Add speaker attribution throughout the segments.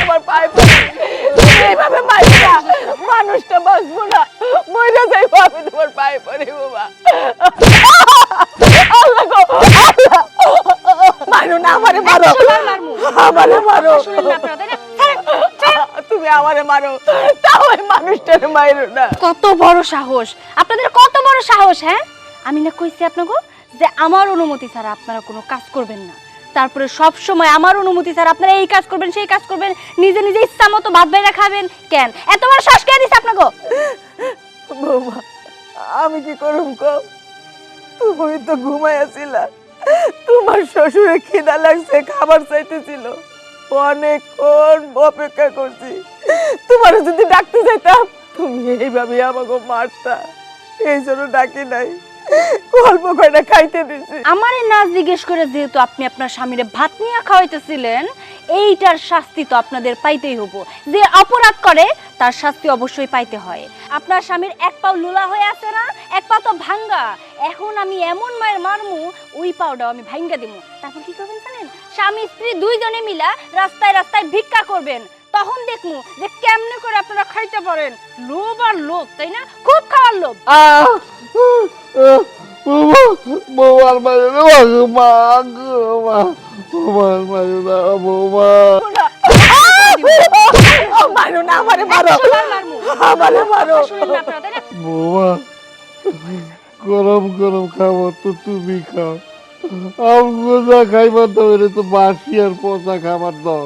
Speaker 1: তোমার পায়ে এইভাবে মারি না। মানুষটা বাঁচবো না। মরে আমি তোমার পায়ে পড়ি বাবা আল্লাহ গো, আল্লাহ। মারো না আমারে মারো। আমারে মারো।
Speaker 2: শুনেন না আপনারা, তাই না? ছাড়েন,
Speaker 1: তুমি আমারে মারো। তাও ওই মানুষটারে মারো না।
Speaker 2: কত বড় সাহস। আপনাদের কত বড় সাহস হ্যাঁ? আমি না কইছি আপনাকে যে আমার অনুমতি ছাড়া আপনারা কোনো কাজ করবেন না। তারপরে সব সময় আমার অনুমতি ছাড়া আপনারা এই কাজ করবেন, সেই কাজ করবেন, নিজে নিজে ইচ্ছা মতো ভাত বাইরে খাবেন কেন? এত বড় শ্বাস কে দিছে আপনাকে?
Speaker 1: আমি কি করুম কম তুমি তো ঘুমাইয়াছিলা তোমার শ্বশুরে খিদা লাগছে, খাবার চাইতেছিল। অনেকক্ষণ অপেক্ষা করছি। তোমার যদি ডাকতে যাইতাম তুমি এইভাবে আমাকে মারতা। এই জন্য ডাকি নাই। অল্প কয়টা খাইতে দিছি।
Speaker 2: আমারে না জিজ্ঞেস করে যেহেতু আপনি আপনার স্বামীরে ভাত নিয়ে খাওয়াইতেছিলেন এইটার শাস্তি তো আপনাদের পাইতেই হব। যে অপরাধ করে তার শাস্তি অবশ্যই পাইতে হয়। আপনার স্বামীর এক পাও লুলা হয়ে আছে না এক পা তো ভাঙ্গা। এখন আমি এমন মায়ের মারমু ওই পাওটাও আমি ভাঙ্গা দিমু। তারপর কি করবেন জানেন? স্বামী স্ত্রী দুইজনে মিলা রাস্তায় রাস্তায় ভিক্ষা করবেন। তখন দেখমু যে কেমনে করে আপনারা খাইতে পারেন। লোভ আর লোভ তাই না? খুব খাওয়ার লোভ।
Speaker 3: বৌমা বৌমার মাঝে মা মা বৌমার মাঝে না
Speaker 1: আমারে মারো। আমারে মারো
Speaker 3: গরম গরম খাবার তো তুমি খাও আমগো যা খাইবার দাও এটা তো বাসি আর পচা খাবার দাও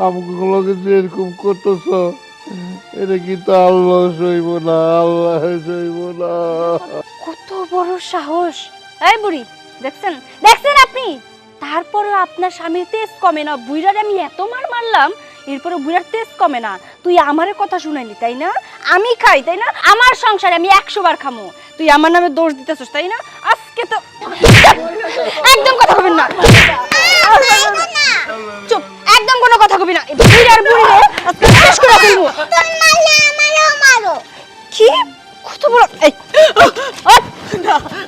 Speaker 3: আমগুলোকে যে এরকম করতেছ এটা কিন্তু আল্লাহ সইব না আল্লাহ সইব না
Speaker 2: বড় সাহস। এই বুড়ি দেখছেন? দেখছেন আপনি? তারপরে আপনার স্বামীর তেজ কমে না। বুইরার আমি এত মার মারলাম এরপরে বুইরার তেজ কমে না। তুই আমারে কথা শুনাইলি তাই না? আমি খাই তাই না? আমার সংসারে আমি একশো বার খামো। তুই আমার নামে দোষ দিতেছিস তাই না? আজকে তো একদম কথা কবেন না। চুপ একদম কোনো কথা কবি না। বুইরার বুড়ি আজকে শেষ করে ফেলব। কি? বড় এই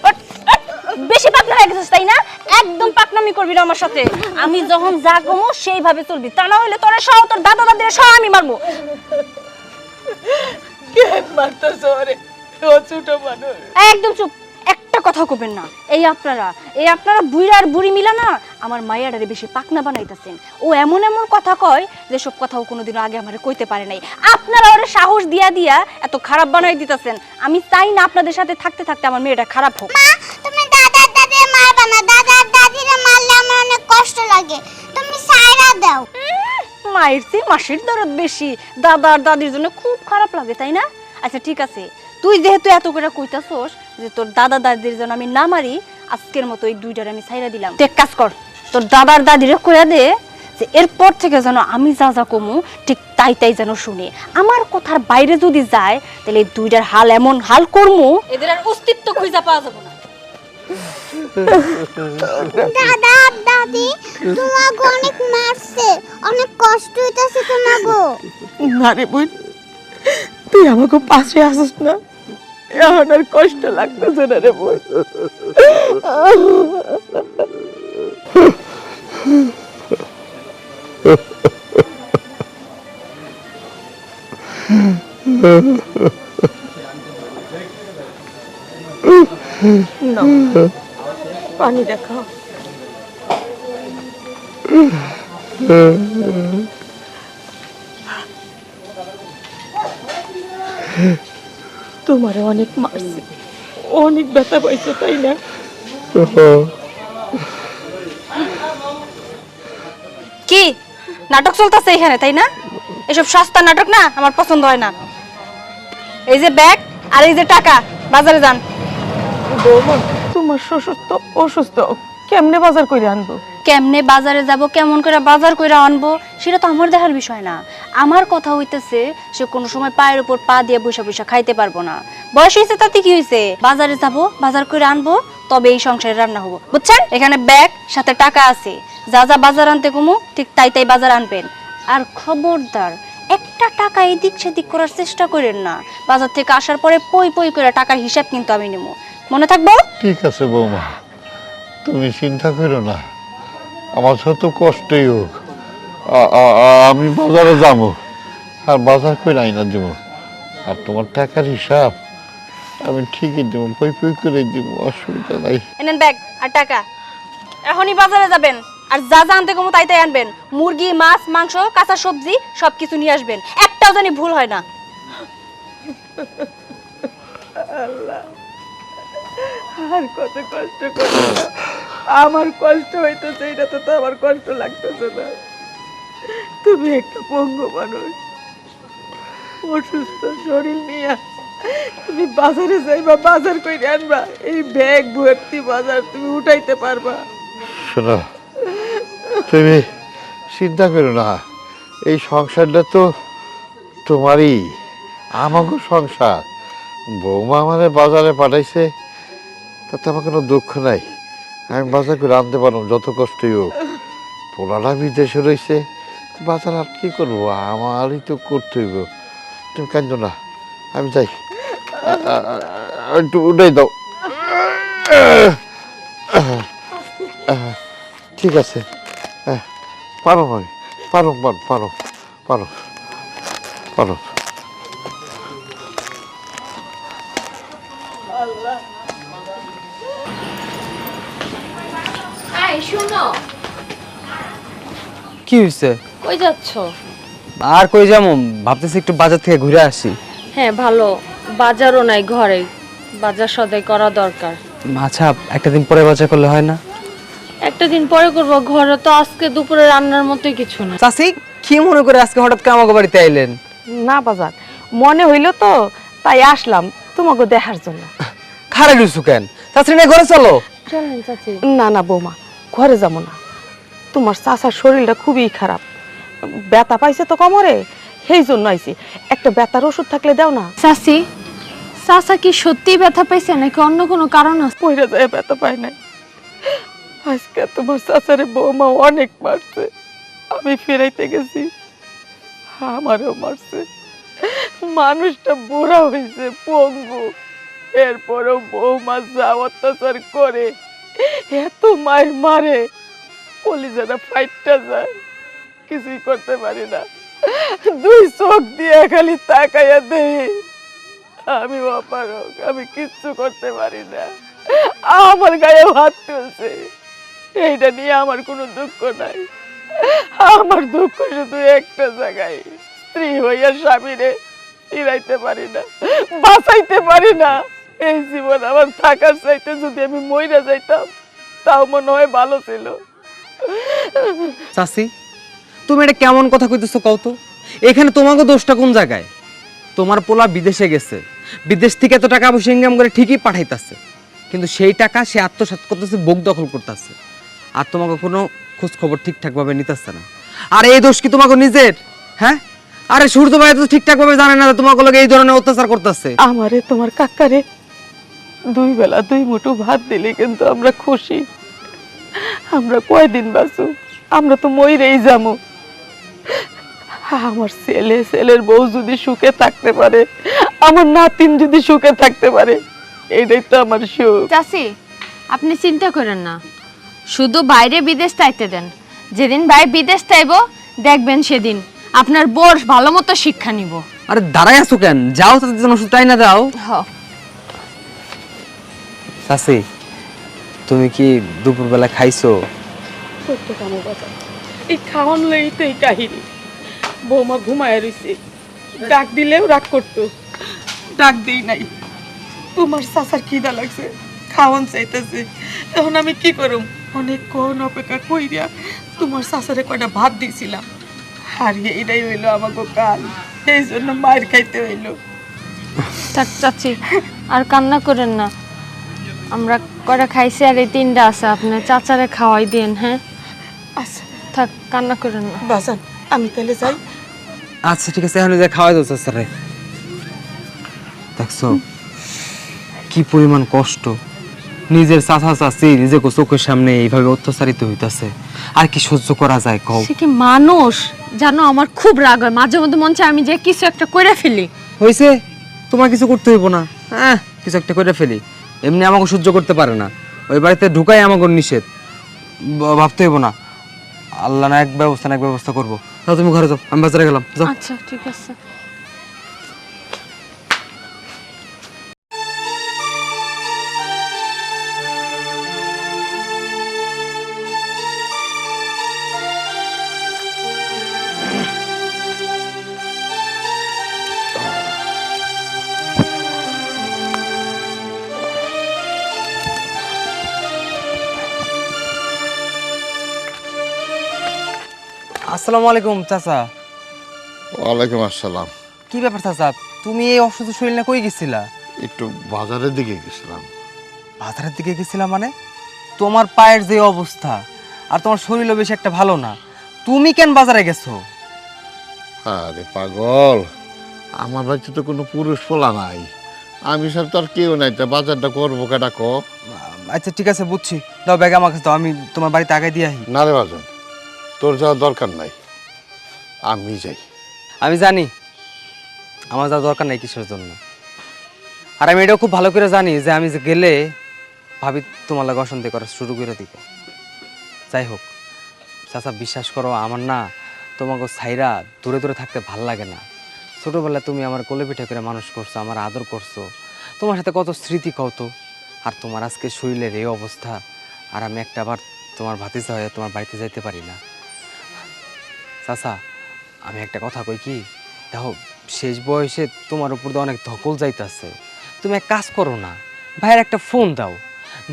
Speaker 2: ওঠ। বেশি পাকনা হয়ে গেছিস তাই না? একদম পাকনামি করবি না আমার সাথে। আমি যখন যা কমো সেইভাবে চলবি। তা না হলে তোরা সহ তোর দাদা দাদির সহ আমি মারবো।
Speaker 1: কে মারতেছ ওরে? ও ছোট মানুষ।
Speaker 2: একদম চুপ। কথা কবেন না। এই আপনারা এই আপনারা বুড়া আর বুড়ি মিলা না আমার মাইয়াডারে বেশি পাকনা বানাইতেছেন। ও এমন এমন কথা কয় যে সব কথাও কোনোদিনও আগে আমার কইতে পারে নাই। আপনারা ওরে সাহস দিয়া দিয়া এত খারাপ বানাই দিতেছেন। আমি চাই না আপনাদের সাথে থাকতে থাকতে আমার মেয়েটা খারাপ হোক।
Speaker 4: মা তুমি দাদার দাদির মারবা না। দাদার দাদিরে মারলে আমার অনেক কষ্ট লাগে। তুমি সাইরা দাও।
Speaker 2: মায়ের চেয়ে মাসির দরদ বেশি। দাদার দাদির জন্য খুব খারাপ লাগে তাই না? আচ্ছা ঠিক আছে। তুই যেহেতু এত করে কইতাছস যে তোর দাদা দাদির জন্য আমি না মারি আজকের মতো এই দুইটার আমি ছাইরা দিলাম। তুই এক কাজ কর তোর দাদার দাদিরে কইয়া দে যে এরপর থেকে যেন আমি যা যা কমু ঠিক তাই তাই যেন শুনে। আমার কথার বাইরে যদি যায় তাহলে এই দুইটার হাল এমন হাল করমু। এদের আর অস্তিত্ব খুঁজা পাওয়া যাবে না।
Speaker 4: দাদা দাদি তোমাকে অনেক মারছে অনেক কষ্ট হইতাছে তোমাকে।
Speaker 1: না রে বোন তুই আমাকে পাশে আসিস না। এখন কষ্ট লাগতেছে না রে বোন। নাও, পানিটা খাও তোমার অনেক মারছে। অনেক ব্যথা পাইছো তাই না?
Speaker 2: কি? নাটক চলতেছে এখানে তাই না? এসব সস্তা নাটক না আমার পছন্দ হয় না। এই যে ব্যাগ আর এই যে টাকা বাজারে যান।
Speaker 1: তোমার শ্বশুর তো অসুস্থ কেমনে বাজার করে আনব?
Speaker 2: কেমনে বাজারে যাব, কেমন করে বাজার করে আনব, সেটা তো আমার দেখার বিষয় না। আমার কথা হইতেছে, সে কোনো সময় পায়ের উপর পা দিয়ে বসে বসে খাইতে পারব না। বয়স হয়েছে তাতে কি হয়েছে বাজারে যাব, বাজার করে আনব, তবে এই সংসারে রান্না হব। বুঝছেন? এখানে ব্যাগ, সাথে টাকা আছে। যা যা বাজার আনতে কমু ঠিক তাই তাই বাজার আনবেন। আর খবরদার, একটা টাকা এদিক সেদিক করার চেষ্টা করেন না। বাজার থেকে আসার পরে পই পই করে টাকার হিসাব কিন্তু আমি নেব। মনে থাকব?
Speaker 3: ঠিক আছে বৌমা। তুমি চিন্তা করো না। আমার যত কষ্টই হোক। আমি বাজারে যাব। আর বাজার করে আইনা দেবো। আর তোমার টাকার হিসাব আমি ঠিকই দেবো পই পই করে দিব অসুবিধা নাই।
Speaker 2: এনেন ব্যাগ আর টাকা। এখনই বাজারে যাবেন। আর যা যা আনতে কমো তাই তাই আনবেন। মুরগি মাছ মাংস কাঁচা সবজি সব কিছু নিয়ে আসবেন। একটাও জানি ভুল হয় না।
Speaker 1: আর কত কষ্ট করব না। আমার কষ্ট হইতেছে, এটা তো তো আমার কষ্ট লাগতেছে না। তুমি একটা পঙ্গু মানুষ। অসুস্থ শরীর নিয়ে তুমি বাজারে যাইবা, বাজার করে আনবা। এই ব্যাগ, ভর্তি বাজার, তুমি উঠাইতে পারবা।
Speaker 3: শোনো, তুমি চিন্তা করো না। এই সংসারটা তো তোমারই। আমাকে সংসার। বৌমা আমাদের বাজারে পাঠাইছে তাতে আমার কোনো দুঃখ নাই। আমি বাজার করে আনতে পারব যত কষ্টই হোক। পোলাটা বিদেশে রয়েছে বাজার আর কী করব? আমারই তো করতে হইব। তুমি কান্দো না, আমি যাই। একটু উঠাই দাও। ঠিক আছে। পারো আমি পারো পারো পারো পারো পারো।
Speaker 5: কি হয়েছে
Speaker 6: কই যাচ্ছ?
Speaker 5: আর কই যাব? ভাবতেছি একটু বাজার থেকে ঘুরে আসি।
Speaker 6: হ্যাঁ ভালো। বাজারও নাই ঘরে। বাজার সদাই করা দরকার।
Speaker 5: আচ্ছা একটা দিন পরে বাজার করলে হয় না?
Speaker 6: একটা দিন পরে করব। ঘরে তো আজকে দুপুরে রান্নার মতোই কিছু না।
Speaker 5: চাষি কি মনে করে আজকে হঠাৎ করে আমাকে বাড়িতে আইলেন?
Speaker 1: না বাজার। মনে হইল তো তাই আসলাম। তোমাকে দেখার জন্য।
Speaker 5: খারে লুসু কেন? চাষি না ঘরে চলো।
Speaker 6: চলেন চাচি।
Speaker 1: না না বৌমা ঘরে যাব না। তোমার চাচার শরীরটা খুবই খারাপ। ব্যথা পাইছে তো কমরে সেই জন্য আইছি। একটা ব্যথার ওষুধ থাকলে দাও না।
Speaker 6: চাচি চাচা কি সত্যি ব্যথা পাইছে নাকি অন্য কোনো কারণ আছে?
Speaker 1: যায় ব্যথা পাই নাই। আজকে তোমার চাচারে বৌমা অনেক মারছে। আমি ফেরাইতে গেছি আমারও মারছে। মানুষটা বুড়া হয়েছে পঙ্গু। এরপরও বৌমা যা অত্যাচার করে এত মায়ের মারে। কলিজাটা ফাইটটা যায়। কিছুই করতে পারি না। দুই চোখ দিয়ে খালি তাকাইয়া দেই আমি অপারক আমি কিচ্ছু করতে পারি না। আমার গায়ে হাত তুলছে। এইটা নিয়ে আমার কোনো দুঃখ নাই। আমার দুঃখ শুধু একটা জায়গায়, স্ত্রী হইয়া স্বামীরে ফিরাইতে পারি না, বাঁচাইতে পারি না। এই জীবন আমার থাকার চাইতে যদি আমি মইরা যাইতাম, তাও মনে হয় ভালো ছিল।
Speaker 5: চাষি তুমি এটা কেমন কথা কইতেছো কও তো? এখানে তোমাকে দোষটা কোন জায়গায়? তোমার পোলা বিদেশে গেছে। বিদেশ থেকে এত টাকা পয়সা ইনকাম করে ঠিকই পাঠাইতাছে। কিন্তু সেই টাকা সে আত্মসাৎ করতেছে বুক দখল করতেছে। আর তোমাকে কোনো খোঁজ খবর ঠিকঠাক ভাবে নিতেছে না। আর এই দোষ কি তোমাকে নিজের? হ্যাঁ? আরে সূর্য ভাই তো ঠিকঠাক ভাবে জানে না তোমাকে লোক এই ধরনের অত্যাচার করতেছে।
Speaker 1: আমারে তোমার কাকারে দুই বেলা দুই মুঠো ভাত দিলে কিন্তু আমরা খুশি। আমরা কয়দিন বাঁচু? আমরা তো মইরেই যাব আমার ছেলে ছেলের বউ যদি সুখে থাকতে পারে আমার নাতিন যদি সুখে থাকতে পারে এইটাই তো আমার সুখ।
Speaker 6: চাচি আপনি চিন্তা করেন না। শুধু বাইরে বিদেশ তাইতে দেন। যেদিন ভাই বিদেশ তাইব দেখবেন সেদিন আপনার বোর ভালো মতো শিক্ষা নিব।
Speaker 5: আরে দাঁড়াই আছো কেন? যাও তাদের জন্য ওষুধ তাই না দাও।
Speaker 6: হ।
Speaker 5: চাষি তুমি কি দুপুরবেলা খাইছো?
Speaker 1: এই খাওয়ান লই তো এই কাহিনী। বৌমা ঘুমায় রইছে। ডাক দিলেও রাগ করতো। ডাক দেই নাই। তোমার চাচার খিদা লাগছে। খাওয়ান চাইতেছে। এখন আমি কি করুম? অনেকক্ষণ অপেক্ষা কইরা তোমার চাচারে কয়টা ভাত দিছিলাম। আর এইটাই হইল আমাকে কাল। এই জন্য মায়ের খাইতে হইল।
Speaker 6: থাক চাচি আর কান্না করেন না। আমরা কটা খাইছি আর এই তিনটা আছে আপনার চাচারে খাওয়াই দিন হ্যাঁ?
Speaker 1: আচ্ছা।
Speaker 6: থাক কান্না করেন না।
Speaker 1: বাজান আমি তাহলে যাই।
Speaker 5: আচ্ছা ঠিক আছে এখন যা খাওয়াই দাও স্যারে দেখছ কি পরিমাণ কষ্ট। নিজের চাচা চাচি নিজেকে চোখের সামনে এইভাবে অত্যাচারিত হইতাছে। আর কি সহ্য করা যায় কও?
Speaker 6: সে কি মানুষ? জানো আমার খুব রাগ হয়। মাঝে মধ্যে মন চায় আমি যে কিছু একটা করে ফেলি।
Speaker 5: হয়েছে তোমার কিছু করতে হইব না। হ্যাঁ কিছু একটা করে ফেলি। এমনি আমাকে সহ্য করতে পারে না। ওই বাড়িতে ঢুকাই আমাকে নিষেধ। ভাবতে হইব না। আল্লাহ না এক ব্যবস্থা না এক ব্যবস্থা করব। তাও তুমি ঘরে যাও, আমি বাজারে গেলাম
Speaker 6: আচ্ছা ঠিক আছে।
Speaker 5: আসসালামু আলাইকুম চাচা।
Speaker 3: ওয়ালাইকুম আসসালাম।
Speaker 5: কি ব্যাপার চাচা? তুমি এই অসুস্থ শরীর না কই গেছিলা?
Speaker 3: একটু বাজারের দিকে গেছিলাম।
Speaker 5: বাজারের দিকে গেছিলা মানে? তোমার পায়ের যে অবস্থা আর তোমার শরীরও বেশি একটা ভালো না। তুমি কেন বাজারে গেছো?
Speaker 3: আরে পাগল আমার বাড়িতে তো কোনো পুরুষ পোলা নাই। আমি সব তো আর কেউ নাই তা বাজারটা করব কেটা ক?
Speaker 5: আচ্ছা ঠিক আছে বুঝছি। দাও ব্যাগ আমার কাছে দাও আমি তোমার বাড়িতে আগে দিয়ে আহি
Speaker 3: না রে বাজন তোর যাওয়ার দরকার নাই। আমি যাই।
Speaker 5: আমি জানি আমার যাওয়ার দরকার নাই কিসের জন্য। আর আমি এটাও খুব ভালো করে জানি যে আমি গেলে ভাবি তোমার লাগে অশান্তি করা শুরু করে দিব। যাই হোক, চাচা বিশ্বাস করো আমার না তোমাকে সাইরা দূরে দূরে থাকতে ভালো লাগে না। ছোটোবেলায় তুমি আমার কোলে পিঠে করে মানুষ করছ, আমার আদর করছ। তোমার সাথে কত স্মৃতি কত আর তোমার আজকে শরীরের এই অবস্থা, আর আমি একটা বার তোমার ভাতিজা হয়ে তোমার বাড়িতে যাইতে পারি না। চাচা, আমি একটা কথা কই কি? দেখো, শেষ বয়সে তোমার উপর দিয়ে অনেক ধকল যাইতাছে। তুমি এক কাজ করো না, ভাইয়ের একটা ফোন দাও।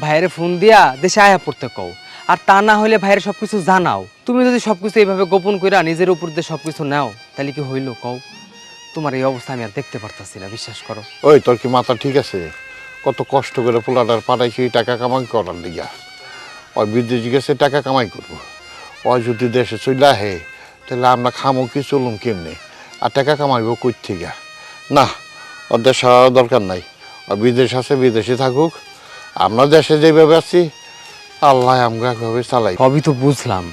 Speaker 5: ভাইয়ের ফোন দিয়া দেশে আয়া পড়তে কও। আর তা না হলে ভাইয়ের সব কিছু জানাও। তুমি যদি সব কিছু এইভাবে গোপন করে নিজের উপর দিয়ে সব কিছু নাও, তাহলে কি হইল কও? তোমার এই অবস্থা আমি আর দেখতে পারতাছি না, বিশ্বাস করো।
Speaker 3: ওই, তোর কি মাথা ঠিক আছে? কত কষ্ট করে পোলাটার পাঠাইছি টাকা কামাই করার লিগা? ওই বিদেশ গেছে, টাকা কামাই করব। ওই যদি দেশে চলে আহে তাহলে আমরা খামো কি, চলুম কেমনে? আর টাকা কামাইবো কই থেকে? না, ওর দেশ দরকার নাই। ও বিদেশ আছে, বিদেশে থাকুক। আমরা দেশে যেভাবে আছি, আল্লাহ আমরা একভাবে চালাই।
Speaker 5: সবই তো বুঝলাম।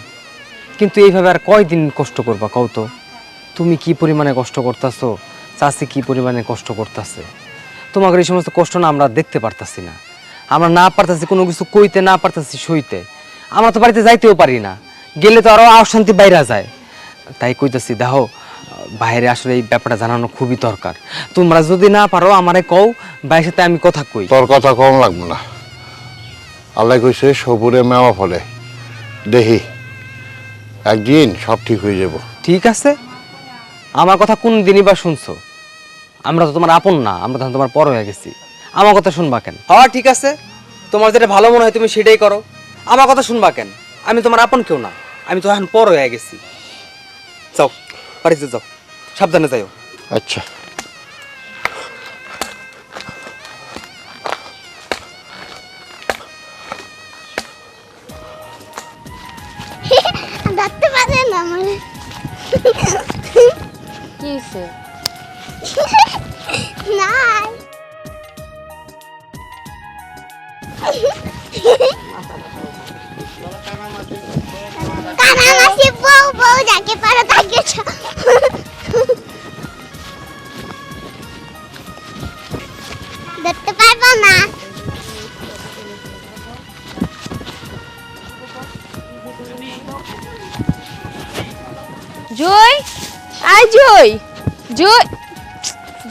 Speaker 5: কিন্তু এইভাবে আর কয়দিন কষ্ট করবা কও তো? তুমি কি পরিমাণে কষ্ট করতেছো? চাষি কি পরিমাণে কষ্ট করতেছে? তোমাকে এই সমস্ত কষ্ট না আমরা দেখতে পারতাছি না। আমরা না পারতাছি কোনো কিছু কইতে, না পারতাছি সইতে। আমরা তো বাড়িতে যাইতেও পারি না। গেলে তো আরও অশান্তি বাইরা যায়। তাই কইতাছি দেখো বাইরে আসলে এই ব্যাপারটা জানানো খুবই দরকার। তোমরা যদি না পারো আমারে কও ভাইয়ের সাথে আমি কথা কই।
Speaker 3: তোর কথা কম লাগবে না। আল্লাহ কইছে সবুরে মেওয়া ফলে। দেখি একদিন সব ঠিক হয়ে যাব।
Speaker 5: ঠিক আছে? আমার কথা কোন দিনই বা শুনছো? আমরা তো তোমার আপন না আমরা তখন তোমার পর হয়ে গেছি। আমার কথা শুনবা কেন? হ্যাঁ ঠিক আছে। তোমার যেটা ভালো মনে হয় তুমি সেটাই করো। আমার কথা শুনবা কেন? আমি তোমার আপন কেউ না। আমি তো এখন পর হয়ে গেছি। যাও বাড়িতে যাও। সাবধানে যাও
Speaker 3: আচ্ছা।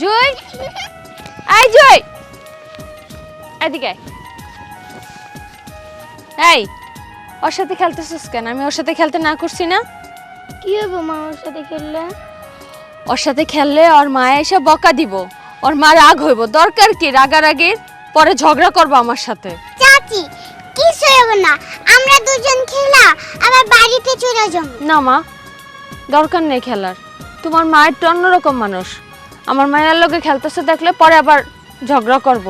Speaker 6: জয় আয় জয় এদিকে এই ওর সাথে খেলতেছিস কেন? আমি ওর সাথে খেলতে না করছি না।
Speaker 4: কি হবে মা ওর সাথে খেললে?
Speaker 6: ওর সাথে খেললে ওর মা এসে বকা দিব। ওর মা রাগ হইব। দরকার কি রাগারাগির? পরে ঝগড়া করব আমার সাথে।
Speaker 4: চাচি কিছু হবে না। আমরা দুজন খেলা আবার বাড়িতে চলে যাব।
Speaker 6: না মা দরকার নেই খেলার। তোমার মায়ের তো অন্যরকম মানুষ। আমার মায়ের লোকে খেলতেছে দেখলে পরে আবার ঝগড়া করব।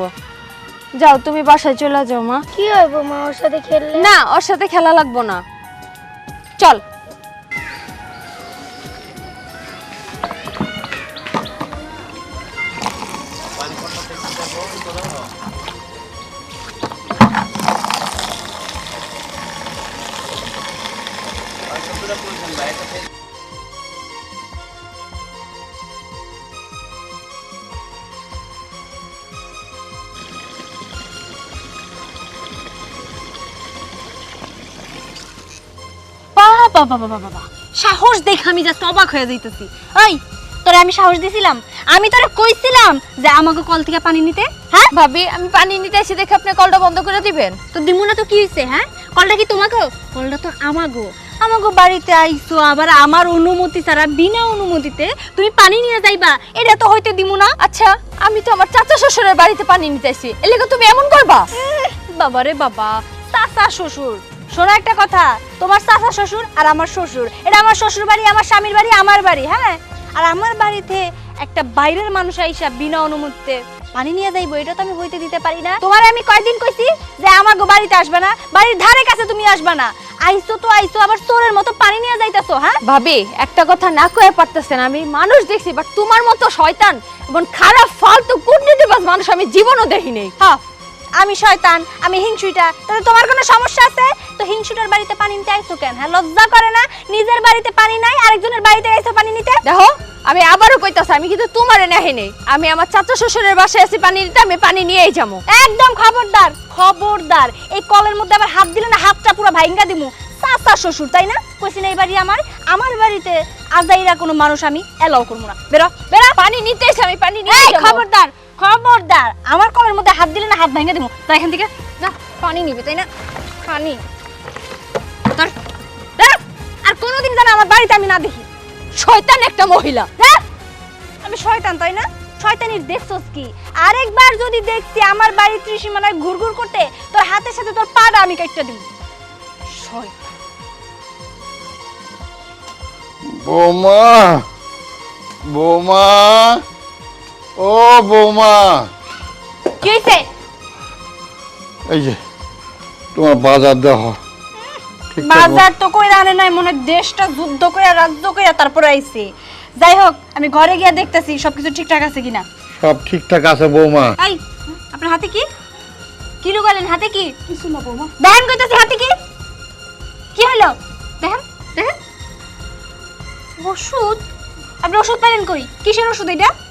Speaker 6: যাও তুমি বাসায় চলে যাও মা।
Speaker 4: কি হইবো মা ওর সাথে খেললে?
Speaker 6: না ওর সাথে খেলা লাগবো না। চল। Thank you.
Speaker 2: বাবা বাবা বাবা সাহস দেখে আমি জাস্ট অবাক হয়ে যাইতেছি। ওই তোরে আমি সাহস দিছিলাম। আমি তোরে কইছিলাম যে আমাকে কল থেকে পানি নিতে হ্যাঁ?
Speaker 6: ভাবি আমি পানি নিতে এসে দেখে আপনি কলটা বন্ধ করে দিবেন।
Speaker 2: তো দিমু না তো কি হইছে হ্যাঁ? কলটা কি তোমাকে কলটা তো আমাগো। আমাগো বাড়িতে আইছো আবার আমার অনুমতি ছাড়া বিনা অনুমতিতে তুমি পানি নিয়ে যাইবা। এটা তো হইতে দিমু না
Speaker 6: আচ্ছা আমি তো আমার চাচা শ্বশুরের বাড়িতে পানি নিতে এসেছি এলাকা তুমি এমন করবা?
Speaker 2: বাবা রে বাবা চাচা শ্বশুর। শোনো একটা কথা তোমার চাচা শ্বশুর আর আমার শ্বশুর। এটা আমার শ্বশুর বাড়ি আমার স্বামীর বাড়ি আমার বাড়ি হ্যাঁ? আর আমার বাড়িতে একটা বাইরের মানুষ আইসা বিনা অনুমতিতে পানি নিয়ে যাইবো এটা তো আমি হইতে দিতে পারি না। তোমার আমি কয়দিন কইছি যে আমার বাড়িতে আসবে না বাড়ির ধারে কাছে তুমি আসবে না। আইসো তো আইসো আবার চোরের মতো পানি নিয়ে যাইতাছো হ্যাঁ?
Speaker 6: ভাবি একটা কথা না কয়ে পারতেছেন আমি মানুষ দেখছি বাট তোমার মতো শয়তান এবং খারাপ ফালতু কূটনীতিবাজ মানুষ আমি জীবনও দেখিনি
Speaker 2: হ্যাঁ আমি শয়তান আমি হিংসুইটা তাহলে তোমার কোনো সমস্যা আছে? তো হিংসুটার বাড়িতে পানি নিতে আইছো কেন? হ্যাঁ লজ্জা করে না? নিজের বাড়িতে পানি নাই আরেকজনের বাড়িতে আইছো পানি নিতে?
Speaker 6: দেখো আমি আবারও কইতাছি আমি কিন্তু তোমার তোমারে নেই। আমি আমার চাচা শ্বশুরের বাসায় এসে পানি নিতে আমি পানি নিয়েই যাব।
Speaker 2: একদম খবরদার খবরদার। এই কলের মধ্যে আবার হাত দিলে না হাতটা পুরো ভাইঙ্গা দিমু। চাচা শ্বশুর তাই না? কইছি না এই বাড়ি আমার। আমার বাড়িতে আজাইরা কোনো মানুষ আমি এলাও করব না। বেরো বেরো।
Speaker 6: পানি নিতে এসে আমি পানি নিয়ে
Speaker 2: খবরদার খবরদার আমার কলের মধ্যে হাত দিলে না হাত ভাঙে দিমু তো এখান থেকে যা পানি নিবি তাই না? পানি। আর কোনোদিন যেন আমার বাড়িতে আমি না দেখি।
Speaker 6: শয়তান একটা মহিলা
Speaker 2: দেখ, আমি শয়তান তাই না? শয়তানির দেখছস কি? আরেকবার যদি দেখছি আমার বাড়ির ত্রিসীমানায় ঘুরঘুর করতে তোর হাতের সাথে তোর পাটা আমি কেটে দিব। শয়তান।
Speaker 3: বোমা! বৌমা! ও বৌমা।
Speaker 2: কি হইছে?
Speaker 3: এই যে তোমার বাজার মতো-
Speaker 2: বাজার তো কইরা আনে নাই মনে হয় দেশটা যুদ্ধ কইরা রাজ্য কইরা তারপরে আইছে। যাই হোক আমি ঘরে গিয়ে দেখতেছি সবকিছু ঠিকঠাক আছে কিনা।
Speaker 3: সব ঠিকঠাক আছে বৌমা।
Speaker 2: এই আপনার হাতে কি? কি লুকালেন হাতে কি? কিছু না বৌমা। দেখেন কইতাছি হাতে কি? কি হলো দেখেন দেখেন। ওষুধ? আপনি ওষুধ পেলেন কই? কিসের ওষুধ এটা?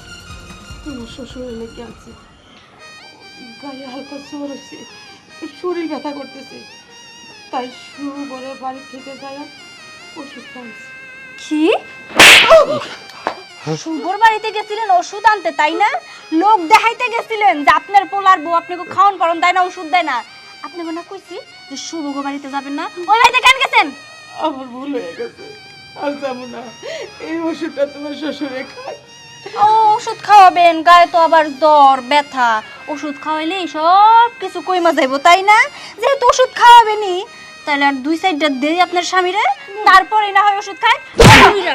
Speaker 1: তোমার শ্বশুর লেগে আছে। গায়ে হালকা হচ্ছে শরীর ব্যথা করতেছে। তাই শুরু করে বাড়ি থেকে যায় ওষুধ খাইছি
Speaker 2: কি? শুভর বাড়িতে গেছিলেন ওষুধ আনতে তাই না? লোক দেখাইতে গেছিলেন যে আপনার পোলার বউ আপনাকে খাওয়ান পারেন তাই না ওষুধ দেয় না। আপনি না কইছি যে শুভ বাড়িতে যাবেন না? ওই বাড়িতে কেন গেছেন?
Speaker 1: আমার ভুল হয়ে গেছে আর যাব না। এই ওষুধটা তোমার শ্বশুরে খায়।
Speaker 2: ও ওষুধ খাওয়াবেন গায়ে তো আবার জ্বর ব্যথা। ওষুধ খাওয়াইলেই সব কিছু কইমা যাইব তাই না? যেহেতু ওষুধ খাওয়াবেনি তাহলে আর দুই সাইডটা দেই আপনার স্বামীরে তারপরে না হয় ওষুধ খায়। বুইড়া,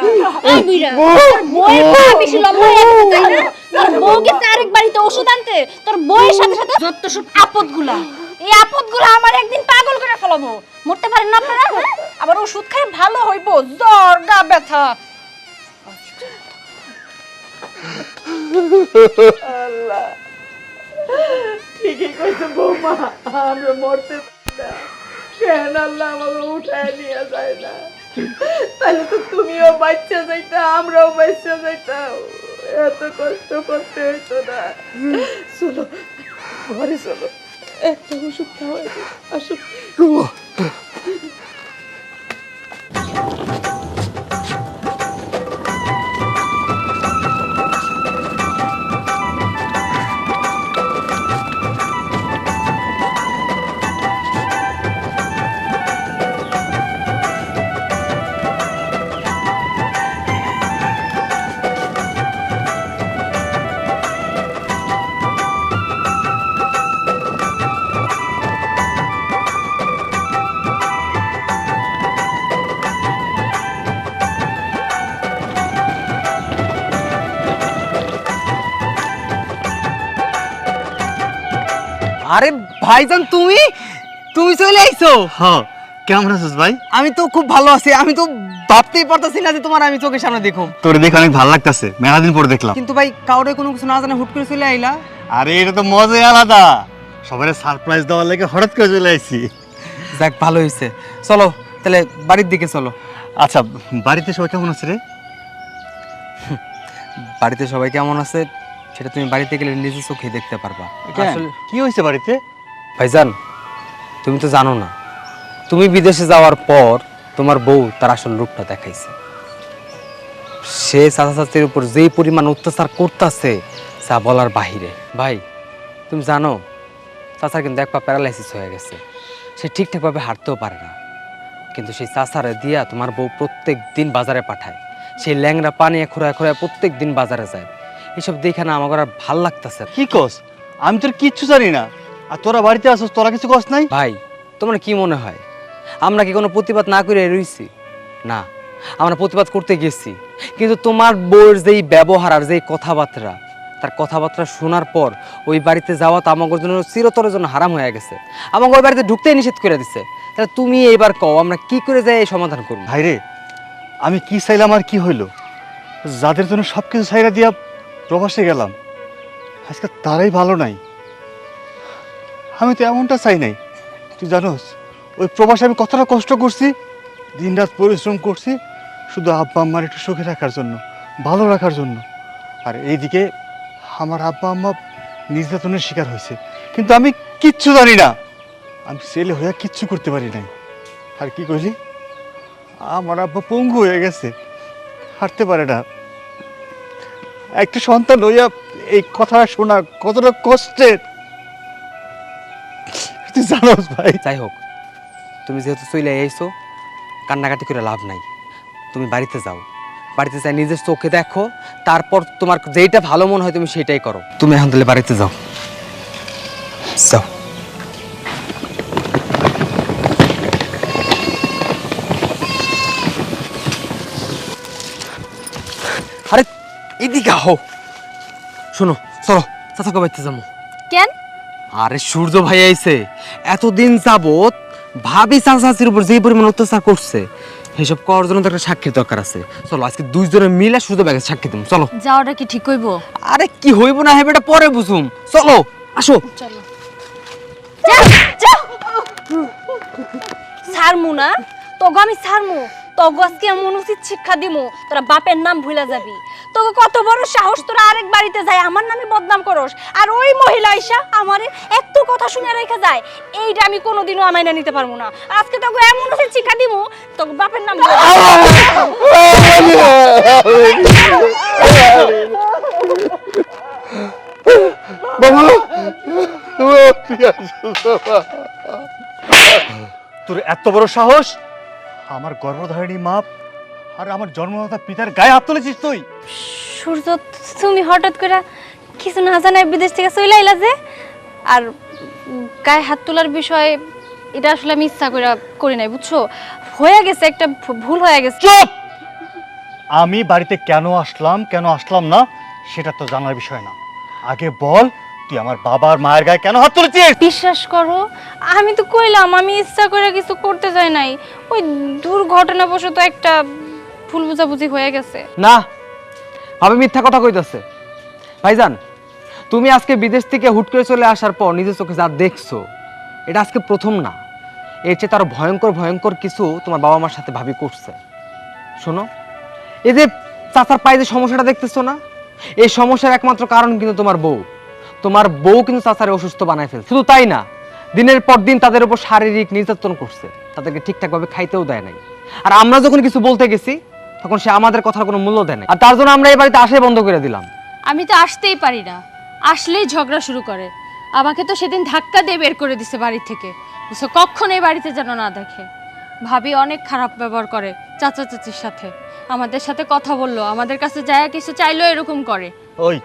Speaker 2: এই বুইড়া, তোর বউয়ের পা বেশি লম্বা তাই না? তোর বউ গেছে আরেক বাড়িতে ওষুধ আনতে তোর বউয়ের সাথে সাথে যত সব আপদগুলা। এই আপদগুলা আমার একদিন পাগল করে ফেলাবো। মরতে পারেন না আপনারা? হ্যাঁ? আবার ওষুধ খাই ভালো হইব জ্বর গা ব্যথা।
Speaker 1: আল্লাহ। আল্লাহ আমাকে উঠায় নিয়ে যায় না? তাহলে তো তুমিও বাচ্চা যাইতা, আমরাও বাচ্চা যাইতাম। এত কষ্ট করতে হইতো না। চলো, ঘরে চলো। একটা ওষুধ খাওয়াই দিই।
Speaker 5: ভাইজান তুমি? তুমি চলে আইছো?
Speaker 7: হ্যাঁ কেমন আছিস ভাই?
Speaker 5: আমি তো খুব ভালো আছি আমি তো ভাবতেই পারতাছি না যে তোমার আমি চোখের সামনে দেখো
Speaker 7: তোর দেখে অনেক ভালো লাগতেছে মেলা দিন পরে দেখলাম।
Speaker 5: কিন্তু ভাই কাউরে কোনো কিছু না জানে হুট করে চলে আইলা।
Speaker 7: আরে এটা তো মজাই আলাদা। সবাই সারপ্রাইজ দেওয়ার লেগে হঠাৎ করে চলে আইছি।
Speaker 5: যাক ভালো হয়েছে চলো তাহলে বাড়ির দিকে চলো।
Speaker 7: আচ্ছা বাড়িতে সবাই কেমন আছে রে?
Speaker 5: বাড়িতে সবাই কেমন আছে সেটা তুমি বাড়িতে গেলে নিজে চোখে দেখতে পারবা।
Speaker 7: কি হয়েছে বাড়িতে?
Speaker 5: ভাইজান, তুমি তো জানো না, তুমি বিদেশে যাওয়ার পর তোমার বউ তার আসল রূপটা দেখাইছে। সে চাচা চাচির উপর যেই পরিমাণ অত্যাচার করতেছে, যা বলার বাহিরে। ভাই, তুমি জানো, চাচার কিন্তু এক প্যারালাইসিস হয়ে গেছে। সে ঠিকঠাকভাবে হাঁটতেও পারে না। কিন্তু সেই চাচারে দিয়া তোমার বউ প্রত্যেক দিন বাজারে পাঠায়। সেই ল্যাংরা পানি খোরায় খোরায় প্রত্যেক দিন বাজারে যায়। এসব দেখে না আমার ভালো লাগতেছে
Speaker 7: কি কস? আমি তোর কিচ্ছু জানি না। আর তোরা বাড়িতে আসস তোরা কিছু কস নাই?
Speaker 5: ভাই তোমার কি মনে হয়? আমরা কি কোনো প্রতিবাদ না করে রইছি? না আমরা প্রতিবাদ করতে গেছি। কিন্তু তোমার বউয়ের যেই ব্যবহার আর যেই কথাবার্তা তার কথাবার্তা শোনার পর ওই বাড়িতে যাওয়া তো আমাদের জন্য চিরতরের জন্য হারাম হয়ে গেছে। আমাকে ওই বাড়িতে ঢুকতেই নিষেধ করে দিছে। তাহলে তুমি এইবার কও আমরা কি করে যাই এই সমাধান করব?
Speaker 7: ভাইরে আমি কি চাইলাম আর কি হইল? যাদের জন্য সব কিছু ছাইরা দিয়া প্রবাসে গেলাম আজকে তারাই ভালো নাই। আমি তো এমনটা চাই নাই। তুই জানোস, ওই প্রবাসে আমি কতটা কষ্ট করছি, দিনরাত পরিশ্রম করছি, শুধু আব্বা আম্মার একটু সুখে রাখার জন্য, ভালো রাখার জন্য। আর এইদিকে আমার আব্বা আম্মা নির্যাতনের শিকার হয়েছে। কিন্তু আমি কিচ্ছু জানি না। আমি ছেলে হয়ে কিচ্ছু করতে পারি নাই। আর কি কইলি? আমার আব্বা পঙ্গু হয়ে গেছে। হাঁটতে পারে না। একটা সন্তান হইয়া এই কথা শোনা কতটা কষ্টের। তুই জানোস ভাই।
Speaker 5: যাই হোক তুমি যেহেতু চলে আইছো কান্নাকাটি করে লাভ নাই। তুমি বাড়িতে যাও। বাড়িতে যাই নিজের চোখে দেখো তারপর তোমার যেইটা ভালো মনে হয় তুমি সেটাই করো। তুমি এখন তাহলে বাড়িতে যাও। যাও। আরে এদিকে আহো। শোনো চলো চাচাকে বাড়িতে যাব।
Speaker 6: কেন?
Speaker 5: আরে সূর্য ভাই আইছে। এতদিন যাবত ভাবি চাচাচির উপর যে পরিমাণ অত্যাচার করছে সেসব করার জন্য তো একটা সাক্ষীর দরকার আছে। চলো আজকে দুইজনে মিলে সূর্য ভাইকে সাক্ষী দিম। চলো।
Speaker 6: যাওয়াটা কি ঠিক হইব?
Speaker 5: আরে কি হইব না হবে এটা পরে বুঝুম। চলো আসো।
Speaker 2: ছাড়মু না? তোগো আমি ছাড়মু তোগো আজকে এমন উচিত শিক্ষা দিমু তোরা বাপের নাম ভুলা যাবি। তোকে কত বড় সাহস তোরা আরেক বাড়িতে যায় আমার নামে বদনাম করস। আর ওই মহিলা আইসা আমারে এত কথা শুনে রেখে যায় এইটা আমি কোনোদিনও আমাইনা নিতে পারব না। আজকে তোকে এমন উচিত শিক্ষা দিমু তোকে বাপের নাম ভুলা
Speaker 3: বাবা
Speaker 7: তোর এত বড় সাহস? আমার গর্ভধারিণী মা আর আমার জন্মদাতা পিতার গায়ে হাত তুলেছিস তুই?
Speaker 2: সূর্য তুমি হঠাৎ করে কিছু না জানায় বিদেশ থেকে চলে আইলা যে? আর গায়ে হাত তোলার বিষয় এটা আসলে আমি ইচ্ছা করে করি নাই বুঝছ? হয়ে গেছে একটা ভুল হয়ে গেছে।
Speaker 7: চুপ! আমি বাড়িতে কেন আসলাম কেন আসলাম না সেটা তো জানার বিষয় না। আগে বল তুই আমার বাবার মায়ের গায়ে কেন হাত তুলেছিস?
Speaker 2: বিশ্বাস করো আমি তো কইলাম আমি ইচ্ছা করে কিছু করতে চাই নাই। ওই দুর্ঘটনাবশত একটা ভুল বুঝাবুঝি হয়ে গেছে।
Speaker 5: না ভাবে মিথ্যা কথা কইতাছে। ভাইজান তুমি আজকে বিদেশ থেকে হুট করে চলে আসার পর নিজের চোখে যা দেখছ এটা আজকে প্রথম না। এর চেয়ে তার ভয়ঙ্কর ভয়ঙ্কর কিছু তোমার বাবা মার সাথে ভাবি করছে। শোনো এই যে চাচার পায়ে যে সমস্যাটা দেখতেছো না এই সমস্যার একমাত্র কারণ কিন্তু তোমার বউ। তোমার বউ কিন্তু চাচারে অসুস্থ বানায় ফেলছে। শুধু তাই না দিনের পর দিন তাদের উপর শারীরিক নির্যাতন করছে। তাদেরকে ঠিকঠাকভাবে খাইতেও দেয় নাই। আর আমরা যখন কিছু বলতে গেছি তখন সে আমাদের কথার কোনো মূল্য দেয় না আর তার জন্য আমরা এই বাড়িতে আসাই বন্ধ করে দিলাম।
Speaker 6: আমি তো আসতেই পারি না। আসলেই ঝগড়া শুরু করে। আমাকে তো সেদিন ধাক্কা দিয়ে বের করে দিছে বাড়ি থেকে। বুঝছ কখন এই বাড়িতে যেন না দেখে। ভাবি অনেক খারাপ ব্যবহার করে চাচা চাচির সাথে। আমাদের সাথে কথা বলল আমাদের কাছে যায় কিছু চাইলো এরকম করে।
Speaker 7: ওই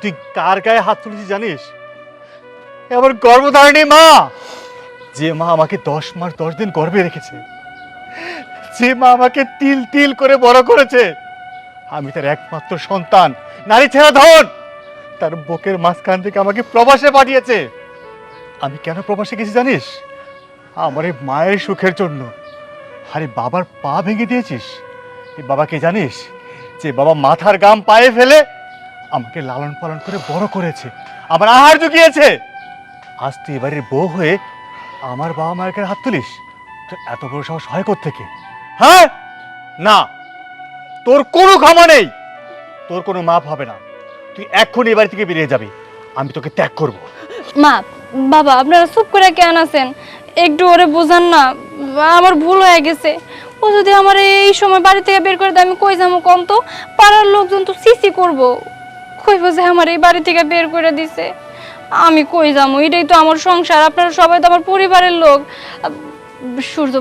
Speaker 7: তুই কার গায়ে হাত তুলেছিস জানিস? আমার গর্ভধারিণী মা! যে মা আমাকে দশ মাস দশ দিন গর্ভে রেখেছে, যে মা আমাকে তিল তিল করে বড় করেছে, আমি তার একমাত্র সন্তান, নারী ছেড়া ধন। তার বুকের মাঝখান থেকে আমাকে প্রবাসে পাঠিয়েছে। আমি কেন প্রবাসে গেছি জানিস? আমার এই মায়ের সুখের জন্য। আরে বাবার পা ভেঙে দিয়েছিস? এই বাবাকে জানিস? যে বাবা মাথার গাম পায়ে ফেলে আমাকে লালন পালন করে বড় করেছে আমার আহার জুগিয়েছে। আজ তুই এবারের বউ হয়ে আমার বাবা মায়ের হাত তুলিস, তোর এত বড় সাহস হয় থেকে হ্যাঁ? না, তোর কোনো ক্ষমা নেই, তোর কোনো মাপ হবে না। তুই এক্ষুনি এ বাড়ি থেকে বেরিয়ে যাবি, আমি তোকে ত্যাগ করব।
Speaker 2: মা, বাবা, আপনারা চুপ করে কেন আছেন?
Speaker 8: একটু ওরে বোঝান না, আমার ভুল হয়ে গেছে। ও যদি আমার এই সময় বাড়ি থেকে বের করে দেয়, আমি কই যাব কম তো? পাড়ার লোকজন তো সিসি করব। যে আমার এই বাড়ি থেকে বের করে দিছে। আমি কই এটাই তো আমার সংসার। আপনারা সবাই তো আমার পরিবারের লোক। সূর্য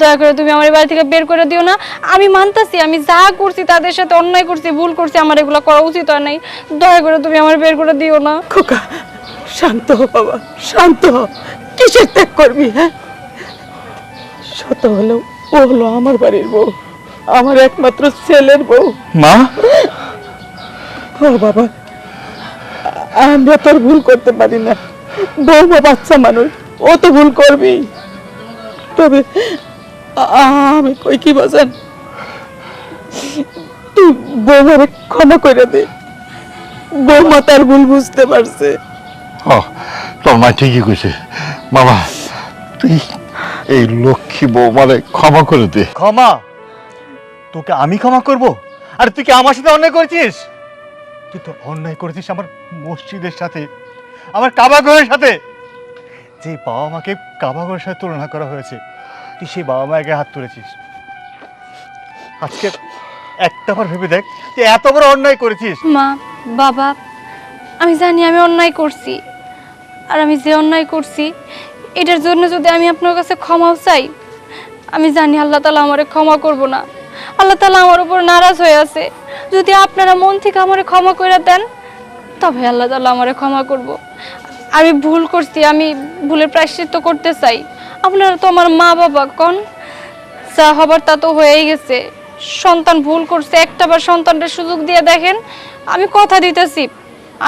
Speaker 8: দয়া করে তুমি আমার এই বাড়ি থেকে বের করে দিও না। আমি মানতাছি আমি যা করছি তাদের সাথে অন্যায় করছি ভুল করছি আমার এগুলো করা উচিত হয় নাই। দয়া করে তুমি আমার বের করে দিও না।
Speaker 1: খোকা শান্ত হ বাবা শান্ত হ কিসের ত্যাগ করবি হ্যাঁ? শত হলেও ও হলো আমার বাড়ির বউ। আমার একমাত্র ছেলের বউ।
Speaker 7: মা?
Speaker 1: ও বাবা আমরা তোর ভুল করতে পারি না। বৌমা বাচ্চা মানুষ ও তো ভুল করবি তবে আ- আমি কই কি তুই বৌমারে ক্ষমা করে দে। বৌমা তার ভুল বুঝতে পারছে।
Speaker 3: হ তোর মা ঠিকই কইছে। মামা তুই এই লক্ষ্মী বৌমারে ক্ষমা করে দে।
Speaker 7: ক্ষমা? তোকে আমি ক্ষমা করব? আর তুই কি আমার সাথে অন্যায় করেছিস? তুই তো অন্যায় করেছিস আমার মসজিদের সাথে, আমার কাবা ঘরের সাথে। যে বাবা মাকে কাবা ঘরের সাথে তুলনা করা হয়েছে, তুই সেই বাবা মাকে হাত তুলেছিস। আজকে একটাবার ভেবে দেখ, তুই এত বড় অন্যায় করেছিস।
Speaker 8: মা, বাবা, আমি জানি আমি অন্যায় করছি। আর আমি যে অন্যায় করছি, এটার জন্য যদি আমি আপনার কাছে ক্ষমাও চাই, আমি জানি আল্লাহ তালা আমারে ক্ষমা করব না। আল্লাহ তালা আমার উপর নারাজ হয়ে আছে। যদি আপনারা মন থেকে আমারে ক্ষমা করে দেন, তবে আল্লাহ তালা আমারে ক্ষমা করব। আমি ভুল করছি, আমি ভুলের প্রায়শ্চিত্ত করতে চাই। আপনারা তো আমার মা বাবা, কন? যা হবার তা তো হয়েই গেছে। সন্তান ভুল করছে, একটা বার সন্তানটা সুযোগ দিয়ে দেখেন, আমি কথা দিতেছি।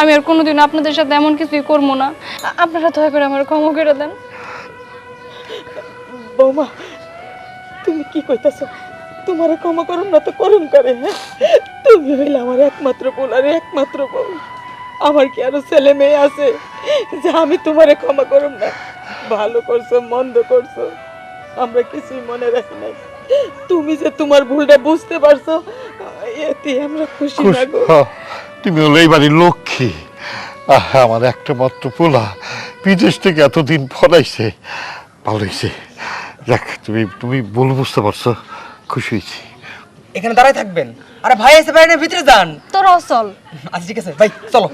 Speaker 8: আমি আর কোনোদিন আপনাদের সাথে এমন কিছুই করব না। আপনারা দয়া করে আমার ক্ষমা করে দেন।
Speaker 1: বৌমা, তুমি কি কইতাছ? তোমারে ক্ষমা করুন না তো করুন করে হ্যাঁ? তুমি হইলে আমার একমাত্র বোন আর একমাত্র বউ। আমার কি আরও ছেলে মেয়ে আছে যে আমি তোমারে ক্ষমা করুন না? ভালো করছ মন্দ করছ আমরা কিছুই মনে রাখি নাই। তুমি যে তোমার ভুলটা বুঝতে পারছ এতে আমরা খুশি
Speaker 3: খুশ-
Speaker 1: লাগো
Speaker 3: তুমি হলো এই বাড়ির লক্ষ্মী। আহ, আমার একটা মাত্র পোলা বিদেশ থেকে এতদিন পড়াইছে ভালো হয়েছে যাক তুমি তুমি ভুল বুঝতে পারছ। খুশি হয়েছি।
Speaker 5: এখানে দাঁড়াই থাকবেন। আরে ভাই এসে বাইরে ভিতরে যান।
Speaker 8: তোর অসল।
Speaker 5: আচ্ছা ঠিক আছে ভাই চলো।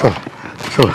Speaker 3: চলো চলো।